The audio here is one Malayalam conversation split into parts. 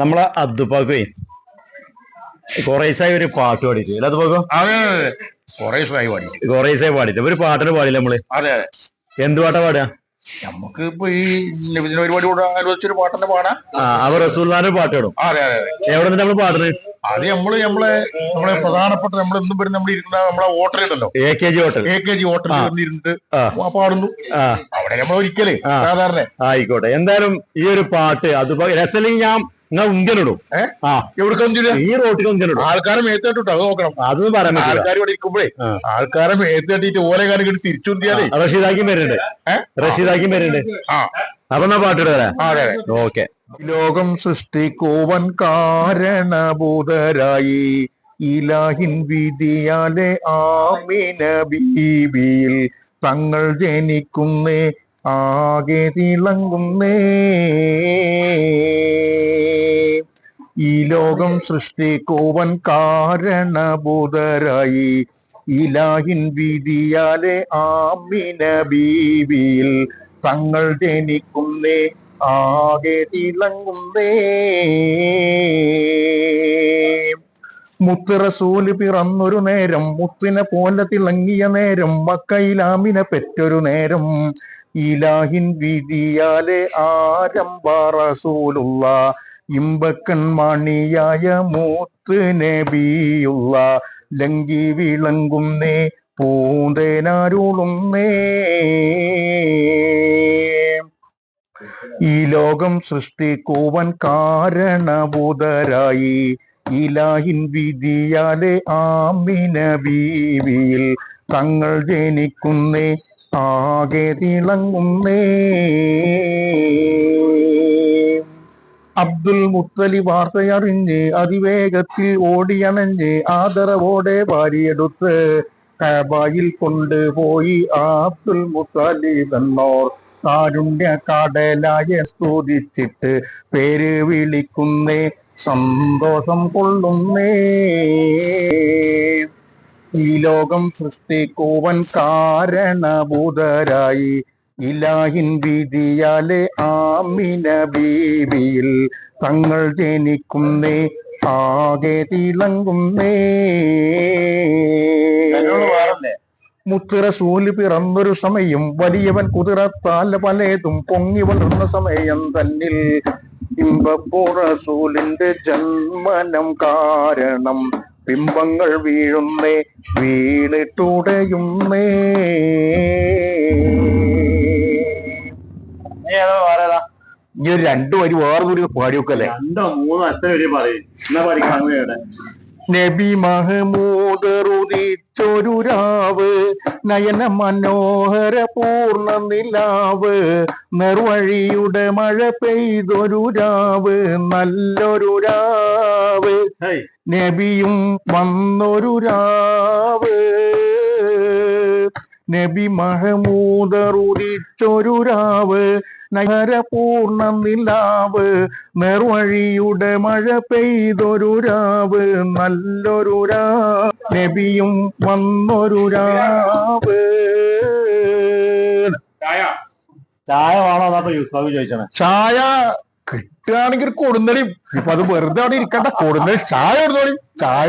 നമ്മളെ അദ്ദുപ്പാക്കേ കൊറേസായി ഒരു പാട്ട് പാടിയിട്ട്. അല്ല അതെ അതെ അതെ. കൊറേ ദിവസമായി പാടി. കൊറേസായി പാടിയിട്ട്. ഒരു പാട്ടിന് പാടില്ല നമ്മൾ? അതെ അതെ. എന്ത് പാട്ടാ പാടുക? നമുക്ക് ഇപ്പൊ ഈ നബിദിന പരിപാടി കൂടെ അനുവദിച്ചൊരു പാട്ടന്നെ പാടാ. അവർ അവ റസൂൽദാന്റെ പാട്ട് പാടും. അതെ അതെ എവിടെ നിന്ന് നമ്മൾ പാടുന്നത്? അത് നമ്മൾ നമ്മളെ നമ്മളെ പ്രധാനപ്പെട്ട നമ്മൾ എന്നും പേര് നമ്മൾ ഇരിക്കുന്ന നമ്മളെ ഹോട്ടൽ ഉണ്ടല്ലോ A K G hotel A K G ഹോട്ടലിൽ. പാടുന്നു. അവിടെ നമ്മൾ ഒരിക്കലേ. സാധാരണ. ആയിക്കോട്ടെ. എന്തായാലും ഈ ഒരു പാട്ട് അത് രസലിംഗ് ഞാൻ നിങ്ങൾ എവിടുക്കും ഈ റോട്ടിൽ ആൾക്കാരെ മേത്തേട്ടിട്ടോ അത് നോക്കണം. അതൊന്നും പറയാൻ ആൾക്കാർ ഇവിടെ ഇരിക്കുമ്പോഴേ. ആൾക്കാരെ മേത്തേട്ടിട്ട് ഓലെ കാര്യം കിട്ടി തിരിച്ചുണ്ടിയാലേ ആ, റഷീദാക്കിയും വരുന്നുണ്ട്? റഷീദാക്കിയും വരുന്നുണ്ട്. അപ്പൊ എന്നാ പാട്ട് ഇടുക ആ, അതെ അതെ. ഓക്കെ. ലോകം സൃഷ്ടിക്കുവൻ കാരണഭൂതരായി. ഇലാഹിൻ വിധിയാലെ ആമിന ബീബിയിൽ തങ്ങൾ ജനിക്കുന്നേ ആകെ തിളങ്ങുന്നേ. ഈ ലോകം സൃഷ്ടിക്കുവൻ കാരണഭൂതരായി. ഇലാഹിൻ വിധിയാലെ ആമിന ബീബിയിൽ തങ്ങൾ ജനിക്കുന്നേ ആകെ തിളങ്ങുന്നേ. മുത്തുറസൂൽ പിറന്നൊരു നേരം മുത്തിനെ പോലെ തിളങ്ങിയ നേരം മക്കയിലാമിനെ പെറ്റൊരു നേരം. ഇലാഹിൻ വിധിയാലെ ആരംഭ റസൂലുള്ള ഇമ്പക്കൺ മണിയായ മൂത്ത് നബിയുള്ള ലങ്കി വിളങ്ങുന്നേ പൂന്തേനാരുളുന്നേ ഈ ലോകം സൃഷ്ടിക്കുവൻ കാരണഭൂതരായി. ഇലാഹിൻ വിധിയാലെ ആമിന ബീവിയിൽ തങ്ങൾ ജനിക്കുന്നേ ആകെ തിളങ്ങുന്നേ. അബ്ദുൽ മുത്തലി വാർത്തയറിഞ്ഞ് അതിവേഗത്തിൽ ഓടിയണഞ്ഞ് ആദരവോടെ വാരിയെടുത്ത് കബായിൽ കൊണ്ടുപോയി. അബ്ദുൽ മുത്തലി എന്നോർ കാരുണ്യ കടലായെ സ്തുതിച്ചിട്ട് പേര് വിളിക്കുന്നേ സന്തോഷം കൊള്ളുന്നേ. ഈ ലോകം സൃഷ്ടിക്കുവൻ കാരണഭൂതരായി. ഇലാഹിൻ വിധിയാലെ ആമിന ബീവിയിൽ തങ്ങൾ ജനിക്കുന്നേ ആകെ തിളങ്ങുന്നേ. മുത്തിറസൂൽ പിറന്നൊരു സമയം വലിയവൻ കുതിരത്താൽ പലതും പൊങ്ങി വളർന്ന സമയം തന്നിൽ. ഇമ്പപ്പുറസൂലിന്റെ ജന്മനം കാരണം ബിംബങ്ങൾ വീഴുന്നേ വീണിട്ടുടയുന്നേ. ഈ ഒരു രണ്ടു വരി വേറെ പാടിയൊക്കെ അല്ലേ രണ്ടോ മൂന്നോ എത്ര വരി പറയും? എന്നാ പഠിക്കാൻ നബി മഹമൂദ് റുദിച്ചൊരു രാവ് നയന മനോഹര പൂർണ നിലാവ് നെർവഴിയുടെ മഴ പെയ്തൊരു രാവ് നല്ലൊരു രാവ്. നബിയും വന്നൊരു രാവ്. നബി മഹമൂദർ ഉദിച്ചൊരു രാവ് നഗര പൂർണ നിലാവ് നെർവഴിയുടെ മഴ പെയ്തൊരു രാവ് നല്ലൊരു രാവ്. നബിയും വന്നൊരു രാവ്. ചായ? വേണോ ചായ കിട്ടുകയാണെങ്കിൽ കൊടുന്നടി. ഇപ്പൊ അത് വെറുതെ അവിടെ ഇരിക്കട്ടെ കൊടുന്നടി ചായ കൊടുന്നോളി. ചായ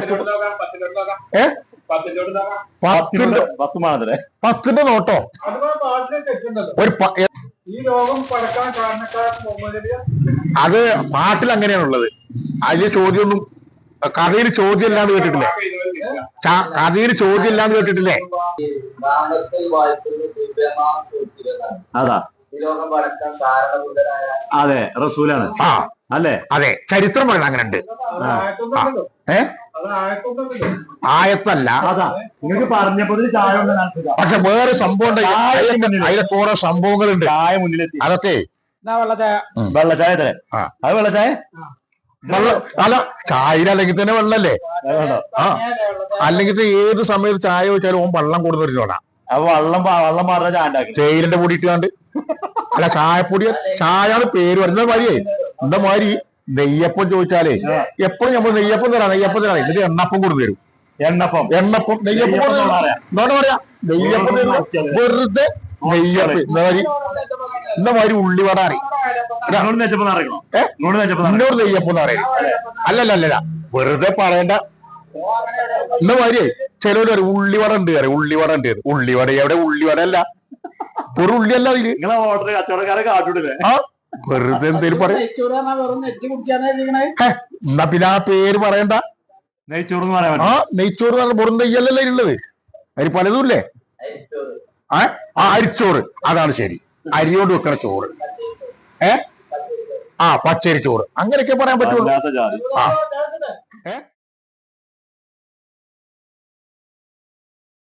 ഏ? പത്തിന്റെ പത്തിന്റെ നോട്ടോ? ഒരു ഈ രോഗം പടക്കാൻ കാരണക്കാരൻ അത് പാട്ടിൽ അങ്ങനെയാണുള്ളത് അതിൽ ചോദ്യമൊന്നും കഥയിൽ ചോദ്യം ഇല്ലാന്ന് കേട്ടിട്ടില്ലേ? കഥയിൽ ചോദ്യം ഇല്ലാന്ന് കേട്ടിട്ടില്ലേ അതാ. അതെ റസൂലാണ്. ആ. അല്ലേ? അതെ ചരിത്രം പറയുന്നത് അങ്ങനെ ഉണ്ട് അത് ആയത്തല്ല. നിങ്ങൾക്ക് പക്ഷെ വേറെ സംഭവം അതിലൊക്കെ ഓരോ സംഭവങ്ങളുണ്ട്. ചായ മുന്നിലെത്തി. അതൊക്കെ വെള്ളച്ചായ തരേ. ആ. അത് വെള്ളച്ചായ വെള്ളം അല്ല ചായയിൽ അല്ലെങ്കിൽ തന്നെ വെള്ളല്ലേ? ആ. അല്ലെങ്കിൽ ഏത് സമയത്ത് ചായ വെച്ചാലും ഓൻ വെള്ളം അപ്പൊ വെള്ളം വെള്ളം മാറുന്ന തേയിലിന്റെ പൊടി ഇട്ടാണ്ട്. അല്ല ചായപ്പൊടി ചായ പേര് വരുന്ന മാതിരിയേ. എന്താ മാതിരി? നെയ്യപ്പം ചോദിച്ചാലേ എപ്പോഴും നമ്മൾ നെയ്യപ്പം തരാം നെയ്യപ്പം തരാം. എന്നിട്ട് എണ്ണപ്പം കൊടുത്തു തരും. എണ്ണപ്പം. എണ്ണപ്പം നെയ്യപ്പം നെയ്യപ്പം കൊടുത്തു എന്ന് പറയാം. പറയാ? നെയ്യപ്പം വെറുതെ നെയ്യപ്പം. ഇന്നമാതിരി മാതിരി? ഇന്ന മാതിരി ഉള്ളിവട അറിയും. എന്നോട് നെയ്യപ്പം എന്ന് പറയുന്നത് അല്ലല്ല അല്ലല്ല. വെറുതെ പറയണ്ട. ഇന്നമാതിരി ചിലവര് പറയും ഉള്ളിവട ഉണ്ട് അറിയാം. ഉള്ളിവട ഉണ്ട് ഉള്ളിവട എവിടെ? ഉള്ളിവട അല്ല. ഒരു ഉള്ളിയല്ല അതിൽ. നിങ്ങളെ ഓർഡർ കച്ചവടക്കാരെ കാട്ടിട്ടില്ലേ വെറുതെ എന്തേലും പറയാം? എന്നാ പിന്നെ ആ പേര് പറയണ്ട. നെയ്ച്ചോറ് പറയാൻ ആ നെയ്ച്ചോറ് പറഞ്ഞ വെറും നെയ്യല്ലല്ലോ ഉള്ളത് അതിൽ പലതും ഇല്ലേ ആ ആ അരിച്ചോറ്. അതാണ് ശരി. അരി കൊണ്ട് വെക്കണ ചോറ്. ഏ? ആ പച്ചരി ചോറ്. അങ്ങനെയൊക്കെ പറയാൻ പറ്റുള്ളൂ. ആ. ഏ?